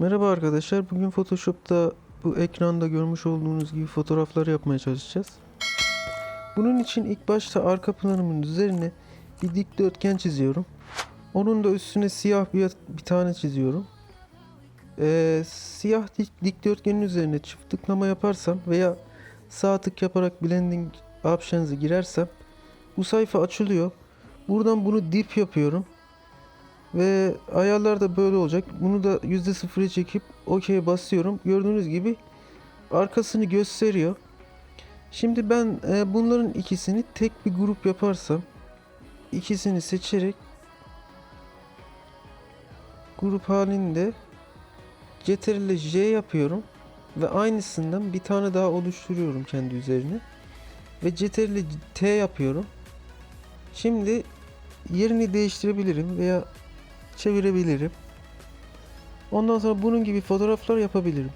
Merhaba arkadaşlar. Bugün Photoshop'ta bu ekranda görmüş olduğunuz gibi fotoğraflar yapmaya çalışacağız. Bunun için ilk başta arka planımın üzerine bir dikdörtgen çiziyorum. Onun da üstüne siyah bir, bir tane çiziyorum. Ee, siyah dik, dikdörtgenin üzerine çift tıklama yaparsam veya sağ tık yaparak blending options'ı girersem bu sayfa açılıyor. Buradan bunu dip yapıyorum. Ve ayarlar da böyle olacak. Bunu da %0'a çekip OK'ye basıyorum. Gördüğünüz gibi arkasını gösteriyor. Şimdi ben e, bunların ikisini tek bir grup yaparsam ikisini seçerek grup halinde Ctrl J yapıyorum ve aynısından bir tane daha oluşturuyorum kendi üzerine ve Ctrl T yapıyorum. Şimdi yerini değiştirebilirim veya çevirebilirim. Ondan sonra bunun gibi fotoğraflar yapabilirim.